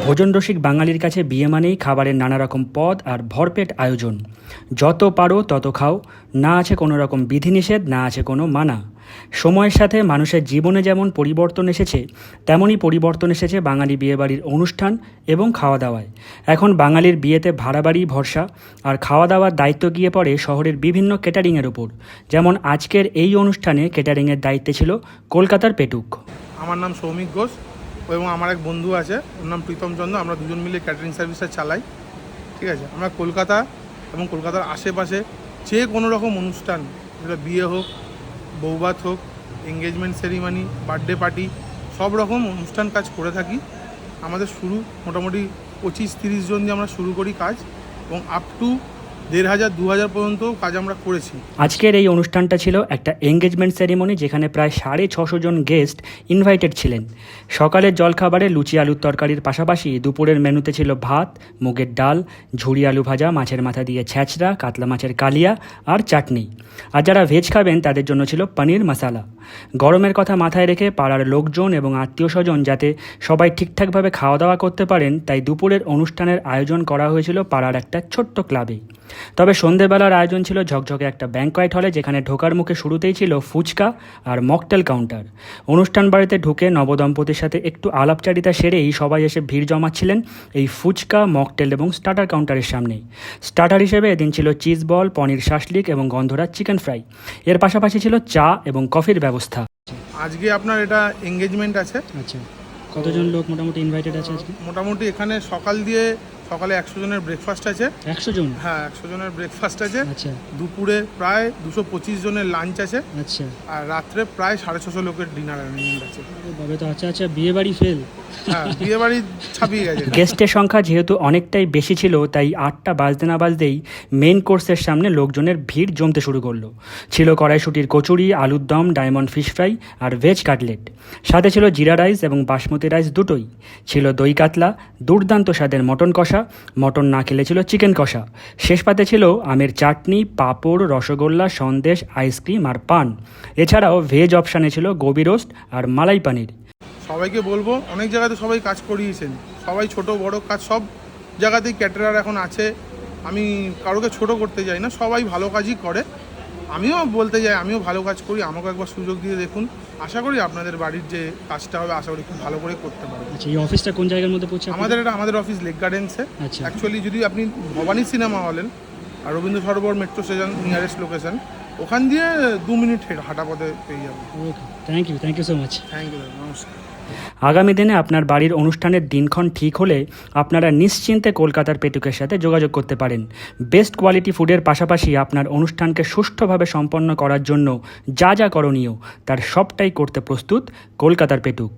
ভোজন রসিক বাঙালির কাছে বিয়ে মানেই খাবারের নানা রকম পদ আর ভরপেট আয়োজন। যত পারো তত খাও, না আছে কোনো রকম বিধিনিষেধ, না আছে কোনো মানা। সময়ের সাথে মানুষের জীবনে যেমন পরিবর্তন এসেছে, তেমনই পরিবর্তন এসেছে বাঙালি বিয়েবাড়ির অনুষ্ঠান এবং খাওয়া দাওয়ায় এখন বাঙালির বিয়েতে ভাড়া বাড়ি, ভরসা আর খাওয়া দাওয়ার দায়িত্ব গিয়ে পড়ে শহরের বিভিন্ন কেটারিংয়ের ওপর। যেমন আজকের এই অনুষ্ঠানে কেটারিংয়ের দায়িত্বে ছিল কলকাতার পেটুক। আমার নাম সৌমিক ঘোষ। এবং আমার এক বন্ধু আছে, ওর নাম প্রীতম চন্দ্র, আমরা দুজন মিলে ক্যাটারিং সার্ভিসটা চালাই, ঠিক আছে? আমরা কলকাতা এবং কলকাতার আশেপাশে যে কোনো রকম অনুষ্ঠান, যেটা বিয়ে হোক বৌভাত হোক এঙ্গেজমেন্ট সেরিমানি বার্থডে পার্টি সব রকম অনুষ্ঠান কাজ করে থাকি। আমাদের শুরু মোটামুটি পঁচিশ তিরিশ জন দিয়ে আমরা শুরু করি কাজ এবং আপ টু দেড় হাজার, দু হাজার পর্যন্ত কাজ আমরা করেছি। আজকের এই অনুষ্ঠানটা ছিল একটা এঙ্গেজমেন্ট সেরিমনি যেখানে প্রায় সাড়ে ছশো জন গেস্ট ইনভাইটেড ছিলেন। সকালের জলখাবারে লুচি আলুর তরকারির পাশাপাশি দুপুরের মেনুতে ছিল ভাত, মুগের ডাল ঝুড়ি আলু ভাজা, মাছের মাথা দিয়ে ছ্যাঁচড়া কাতলা মাছের কালিয়া আর চাটনি। আর যারা ভেজ খাবেন, তাদের জন্য ছিল পনির মশালা গরমের কথা মাথায় রেখে পাড়ার লোকজন এবং আত্মীয় স্বজন যাতে সবাই ঠিকঠাকভাবে খাওয়া দাওয়া করতে পারেন, তাই দুপুরের অনুষ্ঠানের আয়োজন করা হয়েছিল পাড়ার একটা ছোট্ট ক্লাবে তবে সন্ধেবেলার আয়োজন ছিল ঝকঝকে একটা ব্যাঙ্কোয়েট হলে যেখানে ঢোকার মুখে শুরুতেই ছিল ফুচকা আর মকটেল কাউন্টার অনুষ্ঠান বাড়িতে ঢুকে নবদম্পতির সাথে একটু আলাপচারিতা সেরেই সবাই এসে ভিড় জমাচ্ছিলেন এই ফুচকা মকটেল এবং স্টার্টার কাউন্টারের সামনেই। স্টার্টার হিসেবে এদিন ছিল চিজ বল পনির শাসলিক এবং গন্ধরাজ চিকেন ফ্রাই এর পাশাপাশি ছিল চা এবং কফির ব্যবস্থা। আজকে আপনার এটা এঙ্গেজমেন্ট আছে। আচ্ছা। কতজন লোক মোটামুটি ইনভাইটেড আছে আজকে? মোটামুটি এখানে সকাল দিয়ে সকালে একশো জনের ব্রেকফাস্ট আছে। একশো জন? হ্যাঁ একশো জনের ব্রেকফাস্ট আছে। আচ্ছা। দুপুরে প্রায় দুশো পঁচিশ জনের লাঞ্চ আছে। আচ্ছা। আর রাত্রে প্রায় সাড়ে ছশো লোকের ডিনার অ্যারেঞ্জমেন্ট আছে। তো আচ্ছা আচ্ছা বিয়ে বাড়ি ফেল গেছে। গেস্টের সংখ্যা যেহেতু অনেকটাই বেশি ছিল, তাই আটটা বাজতে না বাজতেই মেন কোর্সের সামনে লোকজনের ভিড় জমতে শুরু করল। ছিল কড়াইশুটির কচুরি, আলুর দম ডায়মন্ড ফিশ ফ্রাই আর ভেজ কাটলেট সাথে ছিল জিরা রাইস এবং বাসমতি রাইস দুটোই। ছিল দই কাতলা, দুর্দান্ত স্বাদের মটন কষা, মটন না খেলে ছিল চিকেন কষা। শেষ পাতে ছিল আমের চাটনি, পাঁপড়, রসগোল্লা, সন্দেশ আইসক্রিম আর পান। এছাড়াও ভেজ অপশানে ছিল গোবি রোস্ট আর মালাই পানির সবাইকে বলব অনেক জায়গাতে সবাই কাজ করিয়েছেন। সবাই ছোট বড় কাজ সব জায়গাতেই ক্যাটারার এখন আছে। আমি কারোকে ছোট করতে যাই না সবাই ভালো কাজই করে। আমিও বলতে যাই আমিও ভালো কাজ করি আমাকে একবার সুযোগ দিয়ে দেখুন। আশা করি আপনাদের বাড়ির যে কাজটা হবে আশা করি খুব ভালো করে করতে পারব আচ্ছা এই অফিসটা কোন জায়গার মধ্যে পড়ছে? আমাদের এটা আমাদের অফিস লেক গার্ডেন্সে অ্যাকচুয়ালি যদি আপনি ভবানী সিনেমা হলেন আর Rabindra Sarobar metro station nearest location ওখান দিয়ে দু মিনিট হেঁটে- হাঁটা পথে পেয়ে যাব। Okay thank you thank you so much thank you নমস্কার। আগামী দিনে আপনার বাড়ির অনুষ্ঠানের দিনক্ষণ ঠিক হলে আপনারা নিশ্চিন্তে কলকাতার পেটুকের সাথে যোগাযোগ করতে পারেন। বেস্ট কোয়ালিটি ফুডের পাশাপাশি আপনার অনুষ্ঠানকে সুষ্ঠুভাবে সম্পন্ন করার জন্য যা যা করণীয় তার সবটাই করতে প্রস্তুত কলকাতার পেটুক।